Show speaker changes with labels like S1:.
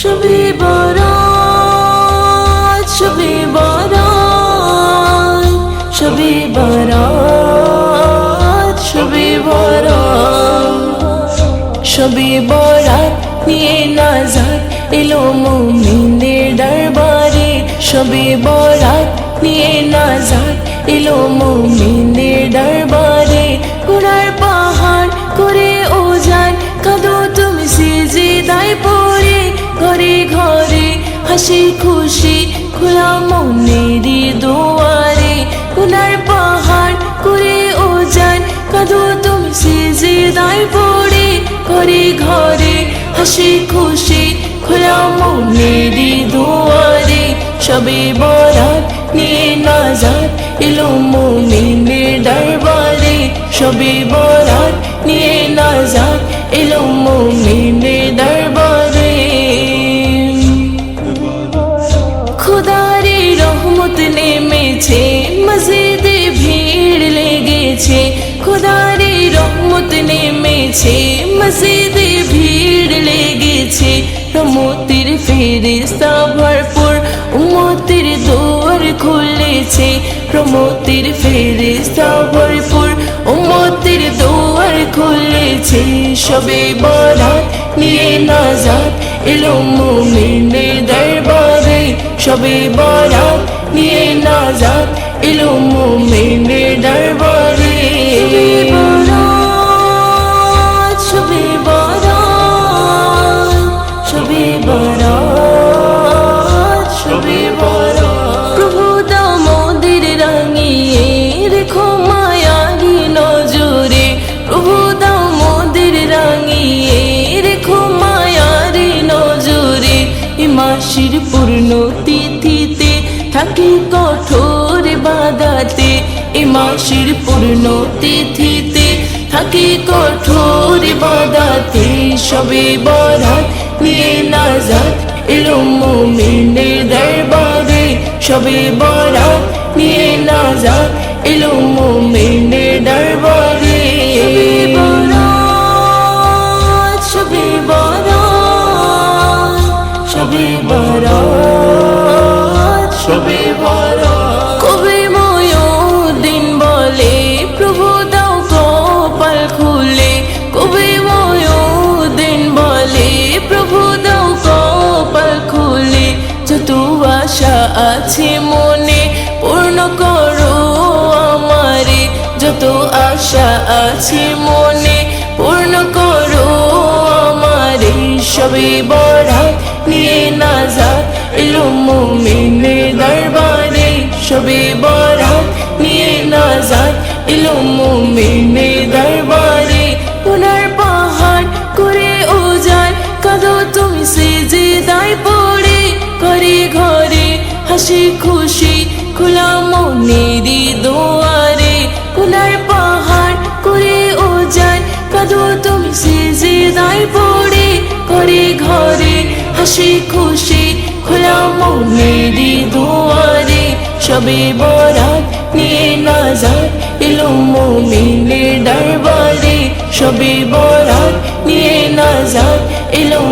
S1: শবে বরাত শবে বরাত শবে বরাত শবে বরাত শবে বরাত নিয়ে নাজাত এলো মুমিনের দরবারে। শবে বরাত নিয়ে নাজাত এলো মুমিনের হাসি খুশি খোলা মনেরই দুয়ারে, সবে বরাত নিয়ে নাজাত এলো মুমিনের দরবারে। সবে বরাত নিয়ে নাজাত এলো মুমিনের দরবারে। খুদারি রহমত নেমেছে, মসজিদে ভিড় লেগেছে। খুদারি রহমত নেমেছে, মসজিদে ভিড় রহমতের ফেরিস্তা ভরপুর উম্মতের দোর খুলেছে। রহমতের ফেরিস্তা ভরপুর উম্মতের দোর খুলেছে। সবে বরাত নিয়ে নাজাত এলো মুমিনের দরবারে। সবে বরাত নিয়ে নাজাত এলো মুমিনের মাসির পূর্ণ তিথিতে থাকি কঠোর বাদাতে এ মাসির পূর্ণ তিথিতে থাকি কঠোর বাদাতে সবে বরাত নিয়ে নাজাত এলো মুমিনের দরবারে। সবে বরাত নিয়ে নাজাত এলো মুমিনের দরবারে। কবে দিন বলে প্রভু দাও কপাল খুলে। কবে দিন বলে প্রভু দাও কপাল খুলে। যত আশা আছে মনে পূর্ণ করো আমারে। যত আশা আছে মনে পূর্ণ করো আমারে। সবে বরাত নাজাত এলো দরবারে সবে বরাত নিয়ে নাজাত এলো দরবারে পুনর পাহাড় করে ওজান কাঁদো তুমি সিজদায় পড়ে, ঘরে ঘরে হাসি খুশি, খোলা মনেরই দোয়ারে পুনর পাহাড় করে ওজান কাঁদো তুমি সিজদায় পড়ে, ঘরে ঘরে হাসি খুশি খোলা মনেরই দুয়ারে, সবে বরাত নিয়ে নাজাত এলো মমিনের দরবারে। সবে বরাত নিয়ে নাজাত এলো